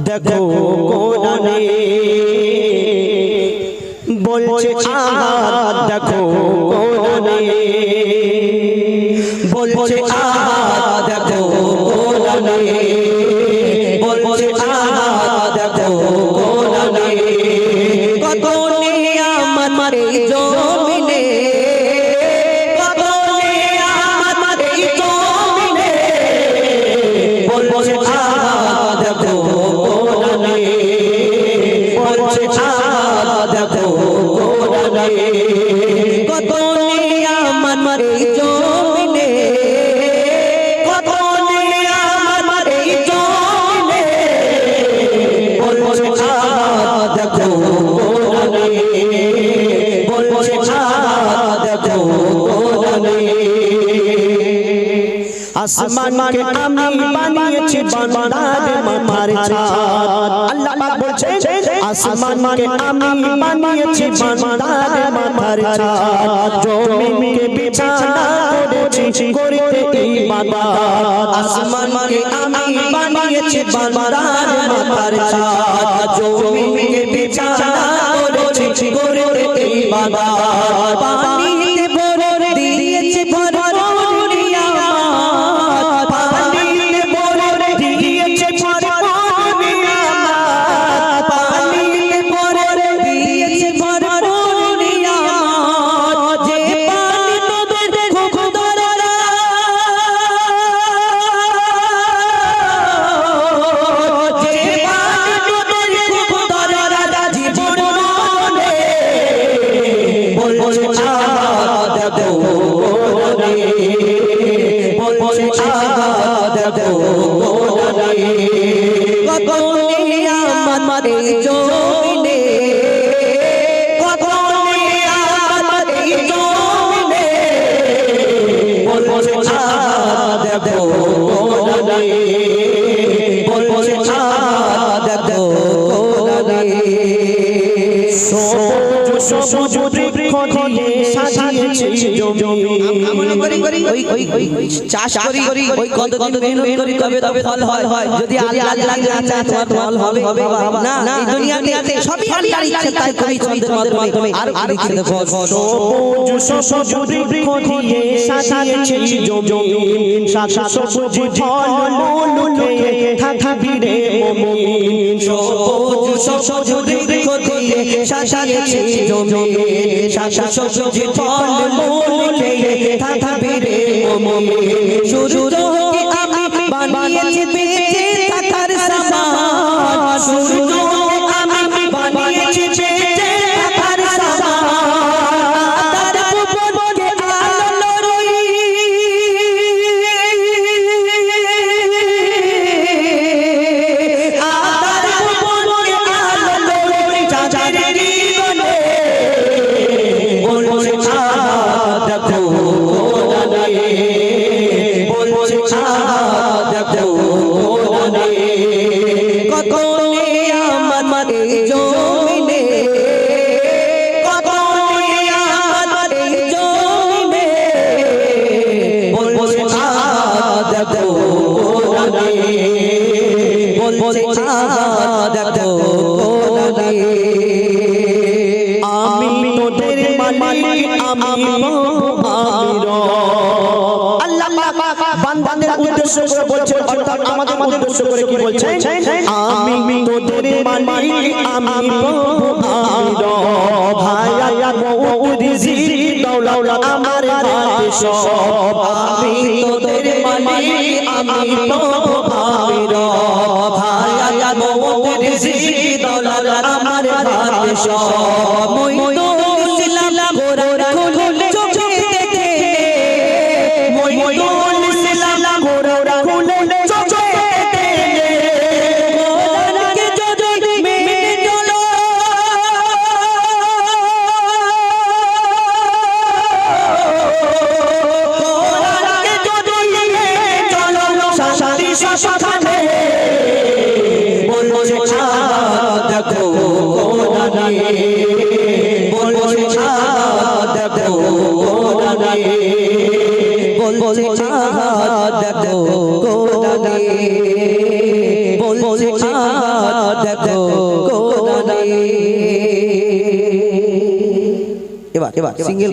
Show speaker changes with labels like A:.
A: দেখো কোরআনে বলছে আহাদ দেখো কোরআনে বলছে আহাদ নিয়ামত এই আসমানকে আমি বানিয়েছি বান্দাদের মাথার ছাদ আল্লাহ পাক বলছে আসমানকে আমি বানিয়েছি বান্দাদের মাথার ছাদ জমিনকে বিছানা করেছি করতে ইবাদত আসমানকে আমি বানিয়েছি বান্দাদের মাথার ছাদ বলছে দেখো
B: ওই চাষ করি করি ওই কত কত দিন করি তবে তবে ফল হয় হয় যদি আল্লাহ আল্লাহ না চায় তোমার ফল হবে হবে না না এই দুনিয়াতে সবই আল্লাহর ইচ্ছে তাই করি চন্দ্রের মাধ্যমে আর আর ইচ্ছে দেখো
A: সবুজ সবুজ বৃক্ষ দিয়ে সাজিয়েছি জমি শাখা সবুজ ফল মূল থাকবি রে মুমিন
B: সবুজ সবুজ বৃক্ষ দিয়ে সাজিয়েছি জমি শাখা সবুজ ফল মূল Yeah. জমিনে কত নিয়ামত এই জমিনে
A: বলছে আহাদ কোরআনে বলছে আহাদ কোরআনে আমি তোদের মালিক আমি আল্লাহ বান্দাদের উদ্দেশ্য করে বলছে অর্থাৎ আমাদের উদ্দেশ্য করে কি বলছে মালিক আমি ভাই মৌরিজি দৌলত আমার সব আমি তোদের মালিক আমি ভাই মৌরিজি দৌলত আমার সব বলছে দেখো কোরআনে বলছে দেখো কোরআনে এবার এবার সিঙ্গেল